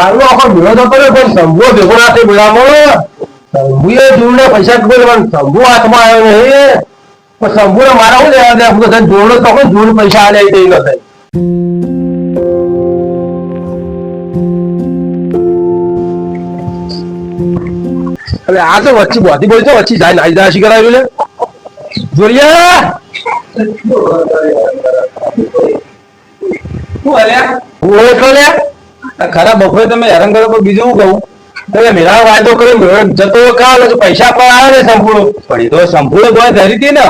કાલનો આખો મેળો તો રહ્યો પણ શંભુ ભેગો ના થઈ મેળામાં શંભુએ જોડને પૈસા કીધું પણ શંભુ હાથમાં આવ્યો નહીં પણ શંભુને મારા શું લેવા દે? હું તો જોડો તો કોઈ જોડ પૈસા આલે તે ન થાય. અરે આ તો વચ્ચે બોધી બોલી તો વચ્ચે જાય નાઈ દાશી કરાવ્યું લે. જોરિયા! શું હલ્યા હું એટલો લે આ ખરા બપોરે તમે હેરાન કરો પણ બીજું કહું? તમે મેળા વાંધો કર્યો જતો કાલ પૈસા પણ આવે ને સંપૂર્ણ. પણ એ તો સંપૂર્ણ ગોળ ધરી હતી ને.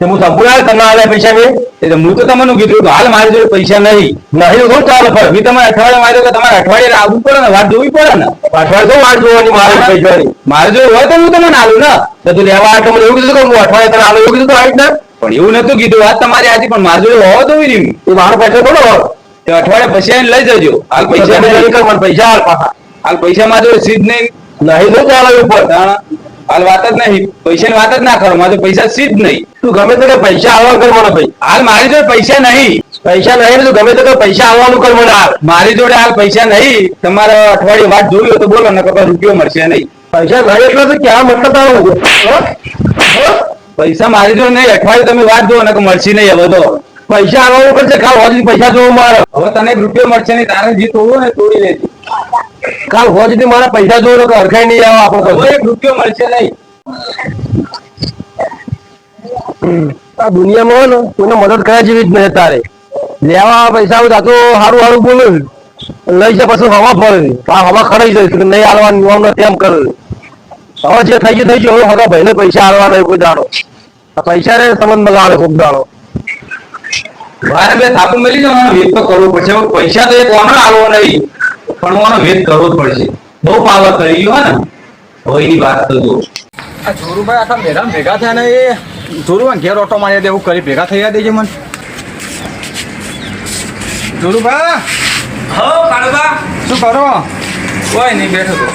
તે હું સંપૂર્ણ આવે, તમને આવે પૈસા બે? એટલે હું તો તમને કીધું હાલ મારી જોડે પૈસા નહીં. નહીં હું ચાલે ફર મેં તમારે અઠવાડિયા માર્યો કે તમારે અઠવાડિયે આવવું પડે ને, વાત જોવી પડે ને. અઠવાડિયે તો વાત જોવાની મારે પૈસાની મારે જો હોય તો હું તમને આલું ને. તો તું લેવા આટો મને એવું કીધું કે હું અઠવાડિયે તને આલું, એવું કીધું તો હાઈટ ને. પણ એવું નતું કીધું, વાત તમારી આજે, પણ મારે જોડે હોવો તો એ મારો પૈસા થોડો. તો અઠવાડિયે પછી આવીને લઈ જજો. હાલ પૈસા નહીં. પૈસા હાલ પાછા. હાલ પૈસા માં જો સીધ નહીં. નહીં તો ચાલે ઉપર. હાલ વાત જ નહીં. પૈસાની વાત જ ના કરો. મારે પૈસા સીધ નહીં. તું ગમે તો પૈસા આવવા કર મને ભાઈ. હાલ મારી જોડે પૈસા નહીં. પૈસા નહીં તું ગમે તો પૈસા આવવાનું કર મને. હાલ મારી જોડે હાલ પૈસા નહીં. તમારે અઠવાડિયે વાત જોઈ તો બોલો ને કપાસ રૂપિયો મળશે નહીં. પૈસા નહીં એટલે તો ક્યાં મતલબ આવું પૈસા મારી જોડે નહીં. અઠવાડિયે તમે વાત જોવો ને મળશે નહીં હવે તો. પૈસા આવવાનું પડશે કાલ હોજી પૈસા જોવો મારે. હવે તને રૂપિયો મળશે ને તારે જે તોડવું ને તોડી લેજે. કાલ હોજી મારા પૈસા જોવો તો હરખાઈ નહીં આવે આપણો એક રૂપિયો મળશે નહીં. આ દુનિયામાં હોય ને કોઈને મદદ કર્યા જેવી જ નહીં તારે. લેવા પૈસા આવું તો સારું સારું બોલું. લઈ જાય પછી હવા ફરે આ હવા ખરાઈ જાય નહીં હાલવાનું યુવાનો તેમ કરે. હવે જે થઈ ગયું થઈ ગયું હવે હગા ભાઈને પૈસા હાલવા નહીં કોઈ દાડો. પૈસા રે સંબંધ બગાડે ખૂબ દાડો. મારે બે થાપુ મળી જવાનો વેદ તો કરવો પડશે. પૈસા તો એક ઓનો આવવો નહીં. પણ હું વેદ કરવો જ પડશે. બહુ પાવર કરી ગયો ને. હોય વાત તો જો આ જોરુભાઈ આખા મેળા ભેગા થયા ને એ જોરુભાઈ ઘેર ઓટો મારી દે એવું કરી ભેગા થઈ દેજે મને. જોરુભાઈ હો કાળુબા શું કરો? કોઈ નહીં બેઠો તો.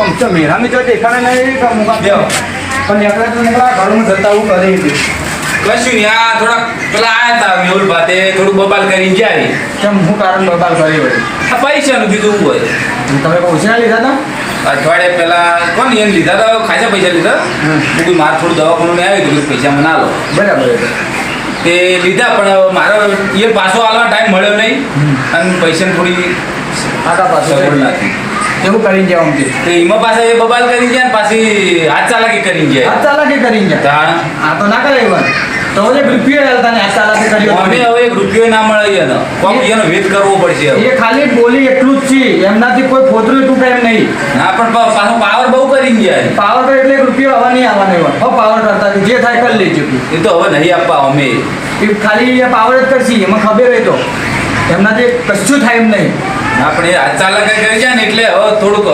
આમ તો મેળાની જો દેખાડે નહીં કે મુકા બેહો. પણ નીકળે તો નીકળા ઘરમાં જતા આવું કરી હતી કશું નહીં. આ થોડા પેલા આયા તા મેહુલ ભાતે થોડું બબાલ કરીને જાય કેમ હું કારણ બબાલ કરી હોય? આ પૈસાનું કીધું હોય. તમે ઓછા લીધા હતા? અઠવાડિયે પેલા કોણ એને લીધા હતા? ખાસા પૈસા લીધા. હું મારે થોડું દવાખાનું ને આવી હતું પૈસા મને આલો. બરાબર તે લીધા પણ મારો એ પાછો આલવા ટાઈમ મળ્યો નહીં. અને પૈસાની થોડી આટા પાછો નથી એવું કરીને જાવ અમથી તો એમાં પાછા એ બબાલ કરી જાય ને પાછી હાથ ચાલાકી કરી જાય હાથ ચાલાકી કરીને જાય આ તો ના કરે એવું તો એક રૂપિયો હાલતા ને આ કર્યો અમે હવે એક રૂપિયો ના મળે એને કોક એનો વેદ કરવો પડશે એ ખાલી બોલી એટલું જ છે. એમનાથી કોઈ ફોતરું તૂટે એમ નહીં. ના પણ પાછો પાવર બહુ કરી ગયા પાવર તો એટલે એક રૂપિયો હવા નહીં આવવાનો એવો. હવે પાવર કરતા જે થાય કરી લેજો. એ તો હવે નહીં આપવા અમે. એ ખાલી એ પાવર જ કરશે. એમાં ખબર હોય તો. એમનાથી કશું થાય એમ નહીં. આપણે હાથ ચાલાકી કરી જાય ને એટલે હવે થોડુંક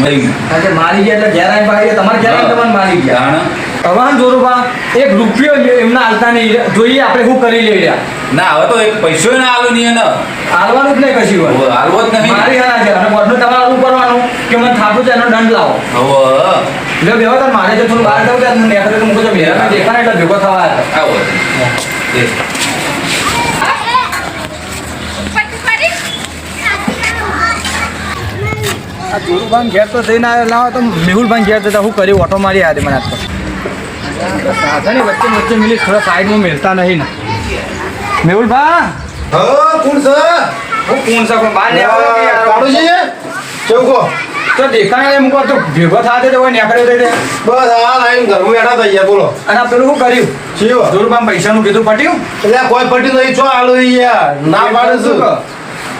મરી ગયું. કારણ મારી ગયા એટલે ઘેરાય ભાઈ તમારે ઘેરાય તમારે તમને મારી ગયા. તાણ. ભગવાન જોરુબા એક રૂપિયો એમના હાલતા નહીં જોઈએ આપણે શું કરી લઈ રહ્યા. ના હવે તો એક પૈસો ના આલો નહીં એને. હાલવાનું જ નહીં કશું હોય. હાલવો જ નહીં. મારી હાના છે. અને બધું તમારે શું કરવાનું કે મને થાપું છે એનો દંડ લાવો. હવે. એટલે બેહો તાર મારે જો થોડું બહાર જવું મને નેકળે તો મૂકો મેરા દેખાને એટલે ભેગો થવા આવો. આ જોરુભાઈ ઘેર તો થઈને આવ્યો લાવો તો મેહુલભાઈ ઘેર જતા હું કરી ઓટો મારી આજે મને આજ તો. સાધન વચ્ચે વચ્ચે મિલી થોડા સાઈડમાં મિલતા નહીં ને. મેહુલભાઈ હા કોણ છે? હું કોણ છે? પણ બહાર ને આવો કે યાર. કાળુજી ચૌકો તો દેખાય એમ કહો તો ભેગો થાતે દે તો કોઈ નેકળ્યો દે દે બસ આ લાઈન ઘરમાં બેઠા થઈ ગયા બોલો. અને આ પેલું શું કર્યું? ચીવો પૈસા પૈસાનું કીધું પટ્યું એટલે કોઈ પટ્યું નહીં છો આલુ યાર ના પાડે છું?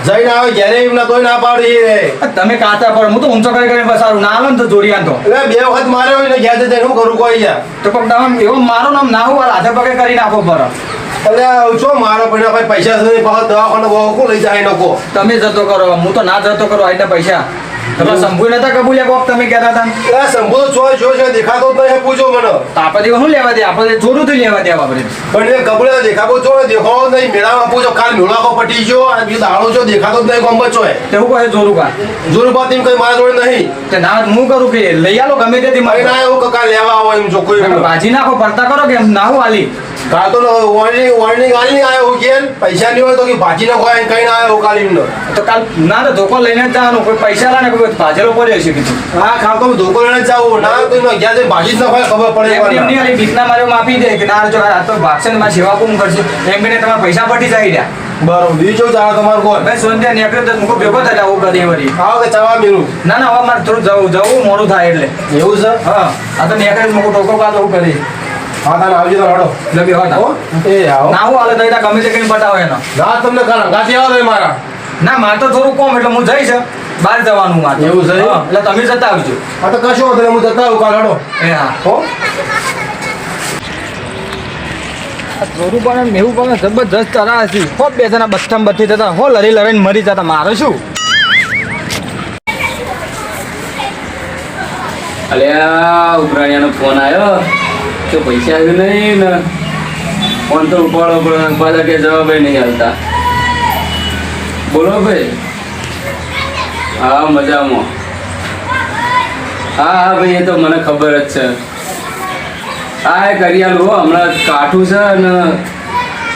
જઈને આવે ઘેરે એમને તોય ના પાડી રે તમે કાચા પર હું તો ઊંચો કરી કરીને બસારું ના આવે ને તો જોડિયા તો. એટલે બે વખત માર્યો હોય ને ઘેર જઈને શું કરું કોઈ યાર? તો પણ તમે એવો મારો નામ ના હું હાથે પગે કરી નાખો પર એટલે શું મારો પણ ભાઈ પૈસા સુધી પાછો દવાખાને બહુ લઈ જાય લોકો. તમે જતો કરો હું તો ના જતો કરો આટલા પૈસા. તમે સંભુ નતા કબૂલ્યા કોક તમે કહેતા હતા? એ શંભુ તો છો છો છે દેખાતો તો એ પૂછો મને. તો આપણે શું લેવા દે? આપણે જોરું થી લેવા દેવા આપણે. પણ એ કબૂલે દેખાતો છો દેખો નહીં મેળામાં પૂછો કાલ મેળાકો પટી ગયો આ બી દાડો છો દેખાતો જ નહીં બચો એ તે હું કહે જોરું કા જોરું બાત એમ કઈ મારા જોડે નહીં. તે ના હું કરું કે લઈ આલો ગમે તેથી મારી. ના એવું કકા લેવા આવો એમ જો કોઈ ભાજી નાખો પડતા કરો કે ના હું આલી કાલ તો વોર્નિંગ વોર્નિંગ નહીં આવ્યો કે પૈસા નહીં હોય તો કે ભાજી નો ખોય કઈ ના આવ્યો કાલી નો. તો કાલ ના તો ધોકો લઈને જ જવાનું. કોઈ પૈસા લાને કોઈ ભાજેલો પડ્યો છે કીધું. હા કાલ તો ધોકો લઈને જ જાવું ના તો એમાં ગયા જઈને ભાજી ના ખોય ખબર પડે એમ. નહીં ના. આલી બીકના મારે માપી દે કે ના જો આ તો ભાગશે ને મારી સેવા કોમ કરશે. એમ કરીને તમારા પૈસા પટી જાય રહ્યા બરોબર બીજું ચાલે તમારું કોણ ભાઈ સોનત્યા નીકળ્યો તો મૂકો ભેગો થાય આવું કરી વળી. આવો કે ચવા મેલું ના ના હવે મારે થોડું જવું જવું મોડું થાય એટલે. એવું છે? હા આ તો નીકળે મૂકો ટોકો કાઢો એવું કરી. હા તાને આવજો તો હડો એટલે બે હો? એ આવો. ના હું હાલે તો ગમે તે કઈ બતાવો એનો. ના તમને કાલ ગાતી આવો તો મારા. ના મારે તો થોડું કોમ એટલે હું જઈશ બહાર જવાનું મારે એવું છે? એટલે તમે જતા આવજો. આ તો કશો વાંધો હું જતા આવું કાલ હડો એ હા. હો? થોડું પણ મેવું પણ જબરજસ્ત તરા હતી હો બે જણા બચ્ચામાં બચી જતા. હો લડી લડીને મરી જતા. મારે શું? અલ્યા ઉઘરાણીયાનો ફોન આવ્યો કે પૈસા આવ્યું નહીં ને. ફોન તો ઉપાડો, પણ પાછા કે જવાબ નહીં આવતા. બોલો ભાઈ. હા, મજામાં. હા હા, ભાઈ, એ તો મને ખબર જ છે. હા, એ કરિયાલું હો, હમણાં કાઠું છે અને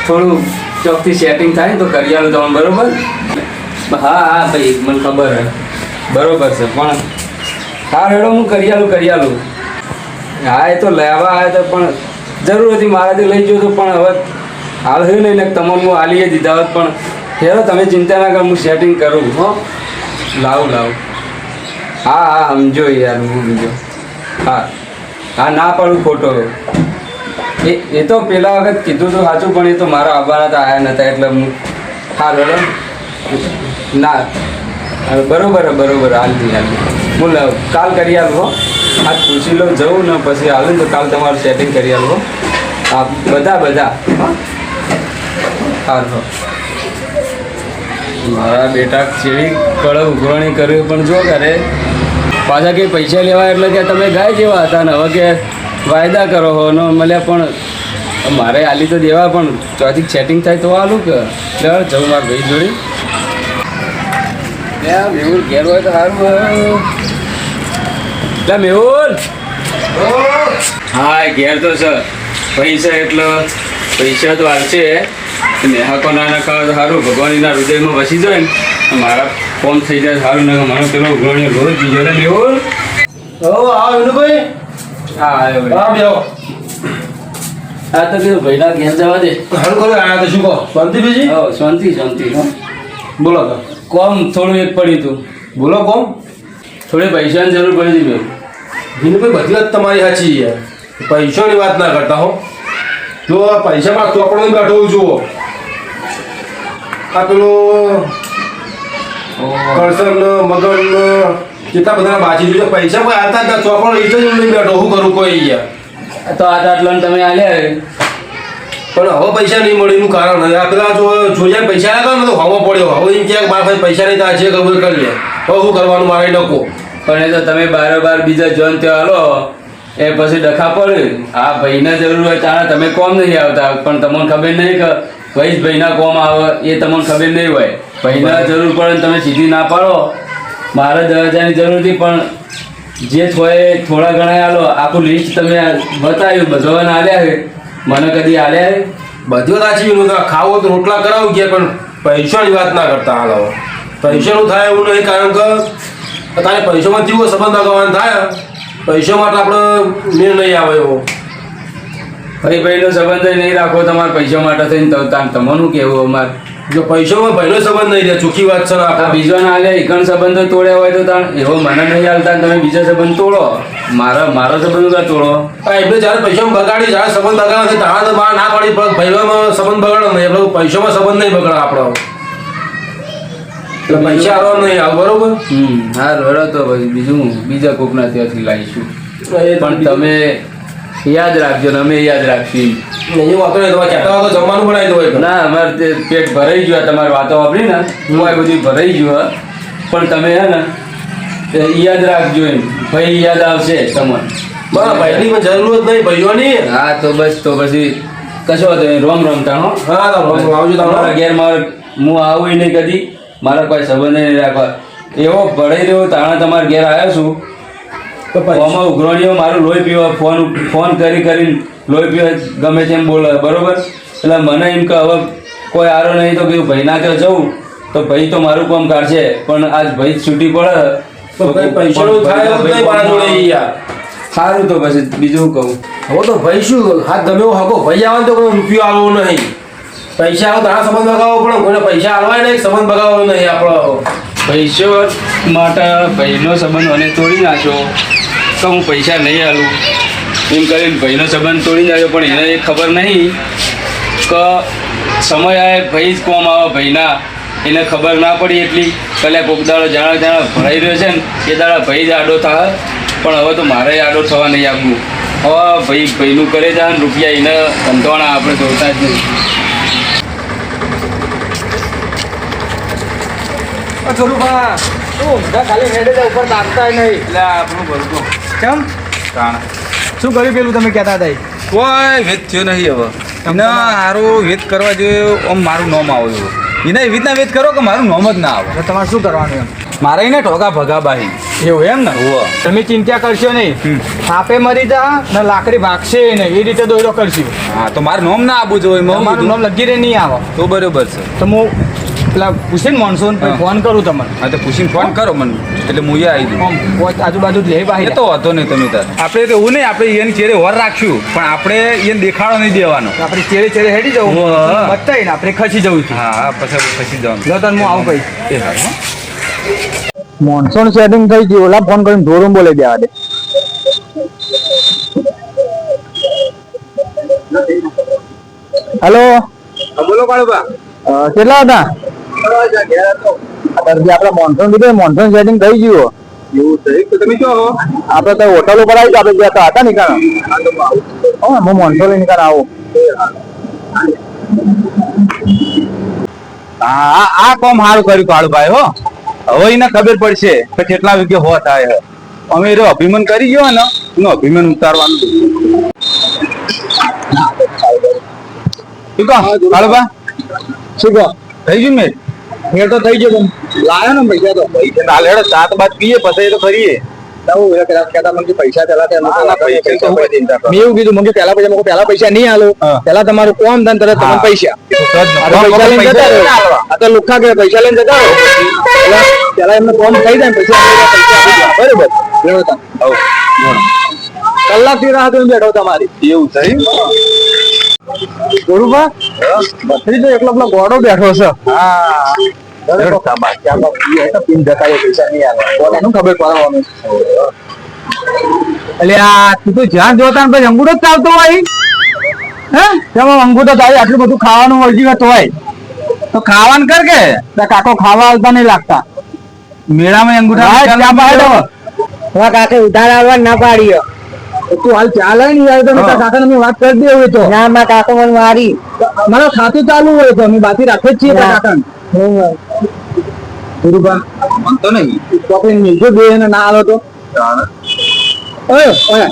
થોડું ચોકથી સેટિંગ થાય ને તો કરી આલું તમે બરોબર? હા હા, ભાઈ, મને ખબર છે. બરોબર છે, પણ હા, રેડો, હું કરિયાલું આલું કરી આલું હા, એ તો લેવા આવ્યા તો પણ જરૂર હતી મારાથી લઈ જતો પણ હવે હાલ થયું નહીં ને તમારું હું હાલીએ દીધા હોત પણ હેરો, તમે ચિંતા ના કર, હું સેટિંગ કરું, હો. લાવું લાવું. હા હા, સમજો યાર, હું સમજો. હા હા, ના પાડું ખોટો. એ એ તો પેલા વખત કીધું તો સાચું, પણ એ તો મારા આવવાના તો આવ્યા નતા, એટલે હું હા રેડો ના. બરોબર બરોબર હાલતી હાલતી હું કાલ કરી આવું, હો. આજ પૂછી લઉં જવું ને પછી આવે તો કાલ તમારું સેટિંગ કરી આપો હો, બધા બધા. હાલ મારા બેટા ચેડી કળવ ઉઘરાણી કરવી પણ જો કરે. પાછા કંઈ પૈસા લેવા એટલે કે તમે ગાય જેવા હતા ને હવે કે વાયદા કરો હો, ન મળ્યા પણ મારે આલી તો દેવા પણ ચોથી સેટિંગ થાય તો આલું કે. ચાલ જવું મારા ભાઈ જોડી. ત્યાં મેહુલ ઘેર હોય તો સારું. લા મેહુલ. હા. ઘેર તો છે. પૈસા એટલો પૈસા તો હાલશે નેહાકો ના ના ખાવા સારું ભગવાનના હૃદયમાં વસી જાય ને મારા ફોન થઈ જાય સારું ના મને પેલો ઉઘરાણીઓ રોજ બીજો ને મેહુલ. હો આ વિનુભાઈ. હા આવ્યો. હા બેહો. આ તો કીધું ભાઈના ઘેર જવા દે. તો શું કહો? શાંતિ બીજી? હો શાંતિ શાંતિ. હો. બોલો તો. કોમ થોડું એક પડ્યું હતું બોલો કોમ. થોડી પૈસાની જરૂર પડી હતી મેહુલ. વિનુભાઈ બધી વાત તમારી સાચી છે. પૈસાની વાત ના કરતા હો. જો પૈસા ચોપડો નહીં બેઠો જુઓ. આ પેલો કરસન મગન કેટલા બધા બાજી દીધું પૈસા કોઈ આવતા હતા ના ચોપડો એ જ નહીં બેઠો હું કરું કોઈ યાર તો આ આટલા તમે આલ્યા પણ હવે પૈસા નહીં મળે એનું કારણ આ પેલા જો જોયા પૈસા આવ્યા હતા ને તો હવા પડ્યો. હવે એમ ક્યાંક મારા પૈસા નહીં તો આજે ખબર કરી લે. હવે શું કરવાનું મારે ડકો પણ એ તો તમે બાર બાર બીજા જોન ત્યાં હાલો એ પછી ડખા પડે. આ ભાઈને જરૂર હોય તાણે તમે કોમ નહીં આવતા. પણ તમને ખબર નહીં કે ભાઈ જ ભાઈના કોમ આવે એ તમને ખબર નહીં હોય. ભાઈના જરૂર પડે તમે સીધી ના પાડો. મારે દસ હજારની જરૂર હતી પણ જે થોય થોડા ઘણા આલો આખું લિસ્ટ તમે બતાવ્યું બધાને આલ્યા છે. મને કદી આલ્યા બધી સાચી ખાવો તો રોટલા કરાવું ગયા પણ પૈસાની વાત ના કરતા હાલો. પૈસાનું થાય એવું નહીં કારણ કે તારે પૈસામાં જેવો સંબંધ લગાવવાનો થાય? પૈસા માટે આપણે મેળ નહીં આવે એવો. ભાઈ ભાઈનો સંબંધ નહીં રાખો. તમારે પૈસા માટે થઈને તો તમારું કહેવું અમારે? જો પૈસામાં ભાઈનો સંબંધ નહીં રહે ચૂકી વાત છે ને આ આપણે બીજોના આલે એકણ સંબંધો તોડ્યા હોય તો તાણ એવો મને નહીં હાલતા તમે બીજા સંબંધ તોડો. મારા મારો સંબંધ કા તોડો. એમને જ્યારે પૈસામાં બગાડી જ્યારે સંબંધ બગાડવા છે ત્યારે તો બહાર ના પડી પણ ભાઈઓમાં સંબંધ બગાડો નહીં. એટલે પૈસામાં સંબંધ નહીં બગાડે આપણો. એટલે પૈસા આવવા નહીં આવ બરોબર? હમ હા રડો તો પછી બીજું બીજા કોકના ત્યાંથી લાવીશું. પણ તમે યાદ રાખજો ને અમે યાદ રાખશું એ વાતો નહીં તમારે કહેતા હોય તો જમવાનું બનાવી દો. ના અમારે તે પેટ ભરાઈ ગયું તમારે તમારી વાતો વાપરી ને. હું આ બધું ભરાઈ ગયું હા. પણ તમે હે ને યાદ રાખજો એમ. ભાઈ યાદ આવશે તમને. બરાબર ભાઈની પણ જરૂર જ નહીં ભાઈઓની હા તો બસ તો પછી કશો તો નહીં. રોમ રોમ તાણો હા તો આવજો તમારા તમારા ઘેર મારે હું આવું નહીં કદી. મારા કોઈ સંબંધ નહીં રાખવા. એવો ભળી રહ્યો તાણા તમારા ઘેર આવ્યો છું. તો આમાં ઉઘરાણીઓ મારું લોહી પીવા ફોન ફોન કરી કરીને લોહી પીવા ગમે તેમ બોલે બરોબર? એટલે મને એમ કે હવે કોઈ આરો નહીં તો કીધું ભાઈ ના ત્યાં જવું. તો ભાઈ તો મારું કામ કાઢશે પણ આજ ભાઈ છૂટી પડે. સારું તો પછી બીજું કહું. હવે તો ભાઈ શું હા તમે હકો ભાઈ આવે તો કોઈ રૂપિયો આવો નહીં. પૈસા આવો, તારા સંબંધ બગાવો પડે કોઈને પૈસા આલવાય નહીં, સંબંધ બગાવો નહીં આપણો. પૈસો માટે ભાઈનો સંબંધ મને તોડી નાખ્યો. તો હું પૈસા નહીં આલું. એમ કરીને ભાઈનો સંબંધ તોડી નાખ્યો, પણ એને એ ખબર નહીં કે સમય આવે ભાઈ જ કોમ આવે ભાઈના. એને ખબર ના પડી એટલી. કલે કોક દાડો જાણા જાણા ભરાઈ રહ્યો છે ને, એ દાડા ભાઈ જ આડો થાય પણ હવે તો મારે આડો થવા નહીં આપવું. હવે ભાઈ, ભાઈનું કરે જાય રૂપિયા એને ધંધોણા આપણે જોતા જ નહીં. બા તું ઊંઘા ખાલી હેડે જાય ઉપર તાકતા નહીં. એટલે આપણું ભરતું કેમ? શું કર્યું પેલું તમે કહેતા હતા કોઈ વેદ થયો નહીં હવે. એને સારું વેદ કરવા જોઈએ આમ મારું નોમ આવે છે એને એવી રીતના વેદ કરો કે મારું નોમ જ ના આવે. તમારે શું કરવાનું એમ? મારે એને ઠોકા ભગા બાહી એવું એમ ને? તમે ચિંતા કરશો નહીં. સાપે મરી જા ને લાકડી ભાગશે નહીં. એ રીતે દોયડો કરશું. હા તો મારું નોમ ના આપવું જોઈએ મારું નામ લગી રે નહીં આવે. તો બરોબર છે. તો હું પેલા પૂછીને મોનસૂન પછી ફોન કરું તમને. હા તો પૂછીને ફોન કરો મને. એટલે હું એ આવી આમ આજુબાજુ લે દઉં બાહી તો હતો નહીં તમે તાર. આપણે તો એવું નહીં આપણે એને ચેરે વર રાખશું પણ આપણે એને દેખાડો નહીં દેવાનો. આપણે ચેરે ચેરે હેડી જવું. બતાવીને આપણે ખસી જવું છે. હા હા પછી ખસી જવાનું. જો તને હું આવું કઈ એ હા મોનસૂન સેટિંગ થઈ ગયું. ઓલા ફોન કરીને ધોરું બોલે દેવા દે હેલો બોલો કાળુબા કેટલા હતા? અત્યારે આપણે મોનસૂન કીધું મોનસૂન સેટિંગ થઈ ગયું એવું થઈ તો તમે જો આપણે તો હોટલ ઉપર આવી આપણે ગયા હતા હતા નીકળ હા હું મોનસૂન આવું? હા. આ- આ કોમ હાલ કર્યું કાળુભાઈ હો. હવે એને ખબર પડશે કે કેટલા વિગે હો થાય અમે એ અભિમાન કરી ગયો ને એનું અભિમાન ઉતારવાનું. શું કહો કાળુભાઈ શું કહો? થઈ ગયું મેં મેળ તો થઈ જશે લાયો ને પૈસા તો. હાલ હેડો સાત બાદ પીએ પછી તો કરીએ. પૈસા પૈસા પૈસા પૈસા. પૈસા પૈસા પૈસા. થઈ પૈસા પૈસા કલાકથી રાહ બેઠો તમારી. એવું થયું? ગુરુબા બકરી તો એકલો પેલો ગોડો બેઠો છે. હા. ચાલતો હોય હે? અંગૂઠો ચાલી આટલું બધું ખાવાનું વળગી જતો હોય. તો ખાવાનું કર કે? કાકો ખાવા આવતા નહીં લાગતા. મેળામાં અંગૂઠા કાકે ઉધાર આવવા ના પાડી તું હાલ ચાલે ને યાર તમે હા. કાકા ને વાત કરી દે હોય તો. ના માં કાકો મને મારી. મારો ખાતું ચાલુ હોય તો અમે બાકી રાખે જ છીએ કાકા ગુરુબા મન તો નહીં. ચોકડી મિલજો બે ને ના આલો તો. ઓય ઓય.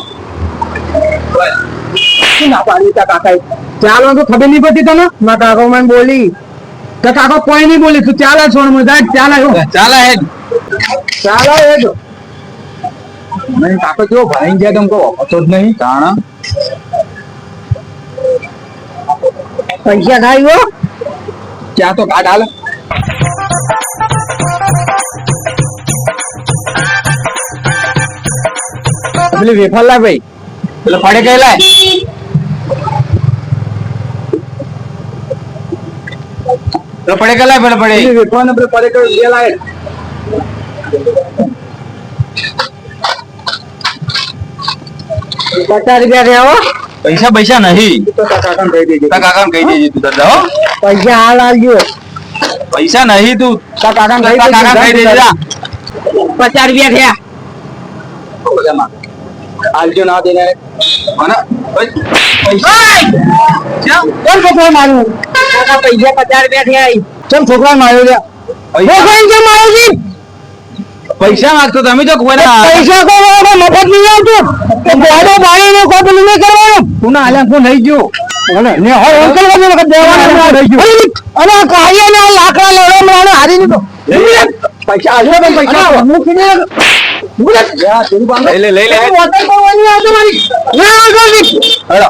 શું ના પાડી તા કાકા ચાલો તો ખબર નહીં પડતી તને? મા કાકો મને બોલી. કાકા કોઈ નહીં બોલી તું ચાલે છોડ મજા ચાલે ચાલે હો ચાલે હેડ. જો કાકો કેવો ભાઈ ગયા તમ કહો હતો જ નહીં કાણ પૈસા ખાઈ હો. ક્યાં તો કાઢ હાલ. પેલી વેફર લાય ભાઈ. એટલે પડે કઈ લાય? પડે કઈ લાય પડે પડે? પેલી વેફર ને પડે કઈ લાય. પચાસ રૂપિયા રહ્યા પૈસા પૈસા નહીં. કાકા કહી દેજે. તારા કહી દેજે તું દાદા હો. પૈસા હાલ આવજો પૈસા નહીં તું. કાકા કાકા કહી દેજે પચાસ રૂપિયા થયા. હાલજો ના દેને. છોકરા માર્યું? પૈસા પચાસ રૂપિયા થયા કેમ છોકરા માર્યો લ્યા પૈસા માર્યો છે? પૈસા માંગતો તમે તો કોઈ પૈસા કો મફત નહીં આવતો ગોડો પાણી નો કોઈ પેલું નહીં કરવાનું. તું ના હાલ્યા? હું નહીં ગયો? અને ને હો અંકલ વાળો વખત દેવાનું નહીં ગયો. અને આ કાર્ય ને આ લાકડા લેવા મને હારી નહીં તો પૈસા આજુ પણ પૈસા. હું કીને લઈ લે લઈ લે. વોટર કરવાની આવતો મારી. ના આવતો હેડો.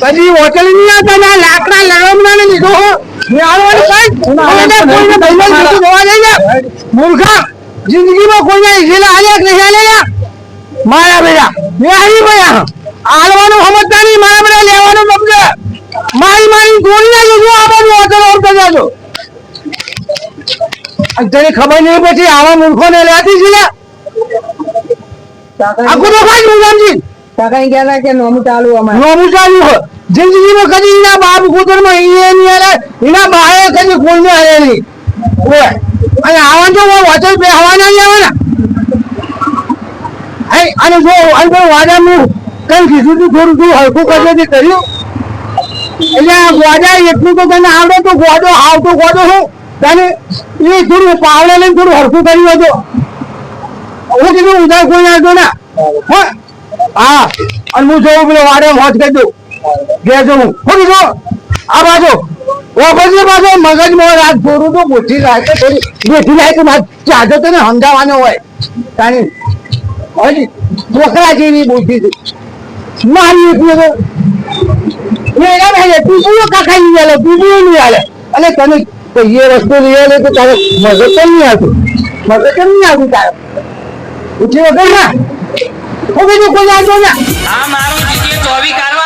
પછી હોટલની આવતા ને લાકડા લડમણા ને લીધો હો. મેં આવવાનું જાય મૂર્ખા. જિંદગીમાં કોઈને ઈઝીલા હાલ્યા કે નહીં હાલ્યા મારા બેટા મેં આવી ગયા આલવાનું સમજતા નહીં મારા બેટા લેવાનું સમજે. મારી મારી ગોળી ના જોજો આ બાજુ હોટલ ઓર જાજો તને ખબર નહીં પછી આવા મૂર્ખોને લેતી છે આખું તો ખાઈ મુગામજી કાકા ગયા કે નોમું ચાલુ અમારે. નોમું હોય. જિંદગીમાં કદી એના બાપ કુતરમાં એના બાએ કદી કોઈને હારે નહીં. ઓય. અને આવવાનું જો વચન બે હવા ના આવે અને જો અને જો વાદાનું કઈ કીધું તું, થોડું તું હલકું કરજે તે કર્યું. એટલે ગોડા એટલું તો તને આવડે તો ગોડો આવતો ગોડો હું. તને એ થોડું પાવડે લઈને થોડું હરખું કર્યું હતું હું કીધું ઉધાર કોઈ ના હતો ના. હા. અને હું જોઉં પેલો વાડે મોજ કરી દઉં. ઘેર જવું હું કીધું આ બાજુ. ઓફિસે પાછો મગજમાં રાત થોડું તો ગોઠી રાખે થોડી ગોઠી રાખે ચાહતો તને સમજાવવાનો હોય. તાણી હજી છોકરા જેવી બુદ્ધિ મારી એટલું તો પીપુઓ નહીં આલે પીપુઓ નહીં આલે. અને તને કહીએ રસ્તો લઈ આલે તો તારે મગજ કેમ નહીં આવતું? મગજ કેમ નહીં આવતું તારે? ઉઠી વગર ના. બીજું કોઈ આવતો ના. મારું